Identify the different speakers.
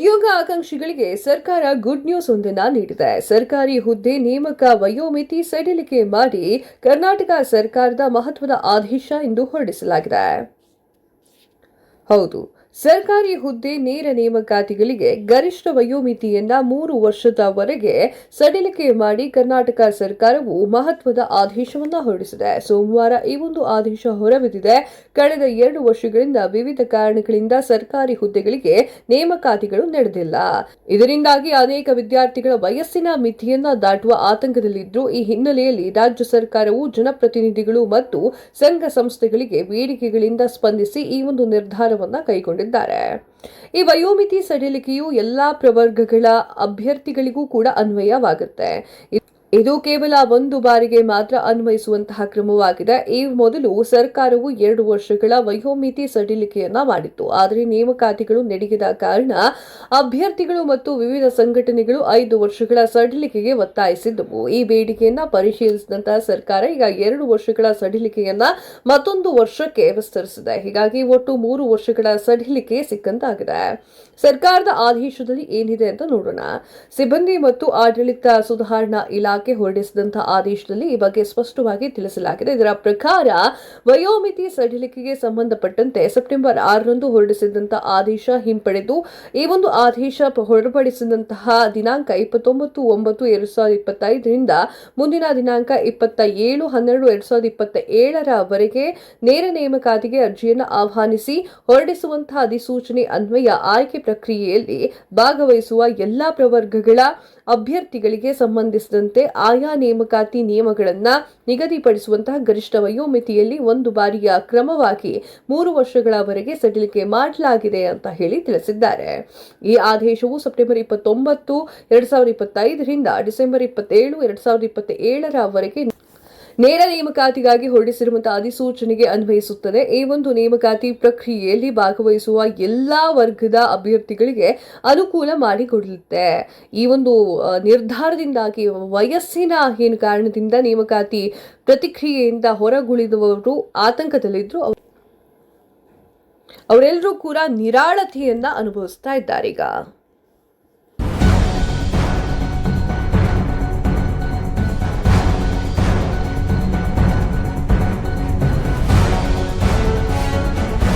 Speaker 1: ಉದ್ಯೋಗ ಆಕಾಂಕ್ಷಿಗಳಿಗೆ ಸರ್ಕಾರ good news ಒಂದನ್ನ ನೀಡಿದೆ. ಸರ್ಕಾರಿ ಹುದ್ದೆ ನೇಮಕ ವಯೋಮಿತಿ ಸಡಿಲಿಕೆ ಮಾಡಿ ಕರ್ನಾಟಕ ಸರ್ಕಾರದ ಮಹತ್ವದ ಆದೇಶ ಎಂದು ಹೊರಡಿಸಲಾಗಿದೆ. ಹೌದು. ಸರ್ಕಾರಿ ಹುದ್ದೆ ನೇರ ನೇಮಕಾತಿಗಳಿಗೆ ಗರಿಷ್ಠ ವಯೋಮಿತಿಯನ್ನ ಮೂರು ವರ್ಷದವರೆಗೆ ಸಡಿಲಿಕೆ ಮಾಡಿ ಕರ್ನಾಟಕ ಸರ್ಕಾರವು ಮಹತ್ವದ ಆದೇಶವನ್ನ ಹೊರಡಿಸಿದೆ. ಸೋಮವಾರ ಈ ಒಂದು ಆದೇಶ ಹೊರಬಿದ್ದಿದೆ. ಕಳೆದ ಎರಡು ವರ್ಷಗಳಿಂದ ವಿವಿಧ ಕಾರಣಗಳಿಂದ ಸರ್ಕಾರಿ ಹುದ್ದೆಗಳಿಗೆ ನೇಮಕಾತಿಗಳು ನಡೆದಿಲ್ಲ. ಇದರಿಂದಾಗಿ ಅನೇಕ ವಿದ್ಯಾರ್ಥಿಗಳ ವಯಸ್ಸಿನ ಮಿತಿಯನ್ನ ದಾಟುವ ಆತಂಕದಲ್ಲಿದ್ದು ಈ ಹಿನ್ನೆಲೆಯಲ್ಲಿ ರಾಜ್ಯ ಸರ್ಕಾರವು ಜನಪ್ರತಿನಿಧಿಗಳು ಮತ್ತು ಸಂಘ ಸಂಸ್ಥೆಗಳಿಗೆ ಬೇಡಿಕೆಗಳಿಂದ ಸ್ಪಂದಿಸಿ ಈ ಒಂದು ನಿರ್ಧಾರವನ್ನ ಕೈಗೊಂಡಿದ್ದಾರೆ ಈ ವಯೋಮಿತಿ ಸಡಿಲಿಕೆಯು ಎಲ್ಲಾ ಪ್ರವರ್ಗಗಳ ಅಭ್ಯರ್ಥಿಗಳಿಗೂ ಕೂಡ ಅನ್ವಯವಾಗುತ್ತೆ. ಇದು ಕೇವಲ ಒಂದು ಬಾರಿಗೆ ಮಾತ್ರ ಅನ್ವಯಿಸುವಂತಹ ಕ್ರಮವಾಗಿದೆ. ಈ ಮೊದಲು ಸರ್ಕಾರವು ಎರಡು ವರ್ಷಗಳ ವಯೋಮಿತಿ ಸಡಿಲಿಕೆಯನ್ನ ಮಾಡಿತ್ತು. ಆದರೆ ನೇಮಕಾತಿಗಳು ನಡೆಯದ ಕಾರಣ ಅಭ್ಯರ್ಥಿಗಳು ಮತ್ತು ವಿವಿಧ ಸಂಘಟನೆಗಳು ಐದು ವರ್ಷಗಳ ಸಡಿಲಿಕೆಗೆ ಒತ್ತಾಯಿಸಿದ್ದವು. ಈ ಬೇಡಿಕೆಯನ್ನ ಪರಿಶೀಲಿಸಿದಂತಹ ಸರ್ಕಾರ ಈಗ ಎರಡು ವರ್ಷಗಳ ಸಡಿಲಿಕೆಯನ್ನ ಮತ್ತೊಂದು ವರ್ಷಕ್ಕೆ ವಿಸ್ತರಿಸಿದೆ. ಹೀಗಾಗಿ ಒಟ್ಟು ಮೂರು ವರ್ಷಗಳ ಸಡಿಲಿಕೆ ಸಿಕ್ಕಂತಾಗಿದೆ. ಸರ್ಕಾರದ ಆದೇಶದಲ್ಲಿ ಏನಿದೆ ಅಂತ ನೋಡೋಣ. ಸಿಬ್ಬಂದಿ ಮತ್ತು ಆಡಳಿತ ಸುಧಾರಣಾ ಇಲಾಖೆ ಹೊರಡಿಸಿದಂತಹ ಆದೇಶದಲ್ಲಿ ಈ ಬಗ್ಗೆ ಸ್ಪಷ್ಟವಾಗಿ ತಿಳಿಸಲಾಗಿದೆ. ಇದರ ಪ್ರಕಾರ ವಯೋಮಿತಿ ಸಡಿಲಿಕೆಗೆ ಸಂಬಂಧಪಟ್ಟಂತೆ ಸೆಪ್ಟೆಂಬರ್ ಆರರಂದು ಹೊರಡಿಸಿದಂತಹ ಆದೇಶ ಹಿಂಪಡೆದು ಈ ಒಂದು ಆದೇಶ ಹೊರಡಿಸಿದಂತಹ ದಿನಾಂಕ ಇಪ್ಪತ್ತೊಂಬತ್ತು ಒಂಬತ್ತು ಎರಡು ಸಾವಿರದ ಇಪ್ಪತ್ತೈದರಿಂದ ಮುಂದಿನ ದಿನಾಂಕ ಇಪ್ಪತ್ತ ಏಳು ಹನ್ನೆರಡು ಎರಡು ಸಾವಿರದ ಇಪ್ಪತ್ತ ಏಳರವರೆಗೆ ನೇರ ನೇಮಕಾತಿಗೆ ಅರ್ಜಿಯನ್ನು ಆಹ್ವಾನಿಸಿ ಹೊರಡಿಸುವಂತಹ ಅಧಿಸೂಚನೆ ಅನ್ವಯ ಆಯ್ಕೆ ಪ್ರಕ್ರಿಯೆಯಲ್ಲಿ ಭಾಗವಹಿಸುವ ಎಲ್ಲಾ ಪ್ರವರ್ಗಗಳ ಅಭ್ಯರ್ಥಿಗಳಿಗೆ ಸಂಬಂಧಿಸಿದಂತೆ ಆಯಾ ನೇಮಕಾತಿ ನಿಯಮಗಳನ್ನು ನಿಗದಿಪಡಿಸುವಂತಹ ಗರಿಷ್ಠ ವಯೋಮಿತಿಯಲ್ಲಿ ಒಂದು ಬಾರಿಯ ಕ್ರಮವಾಗಿ ಮೂರು ವರ್ಷಗಳವರೆಗೆ ಸಡಿಲಿಕೆ ಮಾಡಲಾಗಿದೆ ಅಂತ ಹೇಳಿ ತಿಳಿಸಿದ್ದಾರೆ. ಈ ಆದೇಶವು ಸೆಪ್ಟೆಂಬರ್ ಇಪ್ಪತ್ತೊಂಬತ್ತು, ಎರಡ್ ಸಾವಿರದ ಇಪ್ಪತ್ತೈದರಿಂದ ಡಿಸೆಂಬರ್ ಇಪ್ಪತ್ತೇಳು, ಎರಡ್ ಸಾವಿರದ ಇಪ್ಪತ್ತ ಏಳರವರೆಗೆ ನೇರ ನೇಮಕಾತಿಗಾಗಿ ಹೊರಡಿಸಿರುವಂತಹ ಅಧಿಸೂಚನೆಗೆ ಅನ್ವಯಿಸುತ್ತದೆ. ಈ ಒಂದು ನೇಮಕಾತಿ ಪ್ರಕ್ರಿಯೆಯಲ್ಲಿ ಭಾಗವಹಿಸುವ ಎಲ್ಲಾ ವರ್ಗದ ಅಭ್ಯರ್ಥಿಗಳಿಗೆ ಅನುಕೂಲ ಮಾಡಿಕೊಡಲಿದೆ. ಈ ಒಂದು ನಿರ್ಧಾರದಿಂದಾಗಿ ವಯಸ್ಸಿನ ಏನು ಕಾರಣದಿಂದ ನೇಮಕಾತಿ ಪ್ರತಿಕ್ರಿಯೆಯಿಂದ ಹೊರಗುಳಿದವರು ಆತಂಕದಲ್ಲಿದ್ದರು ಅವ್ರು- ಅವರೆಲ್ಲರೂ ಕೂಡ ನಿರಾಳತೆಯನ್ನ ಅನುಭವಿಸ್ತಾ ಇದ್ದಾರೆ ಈಗ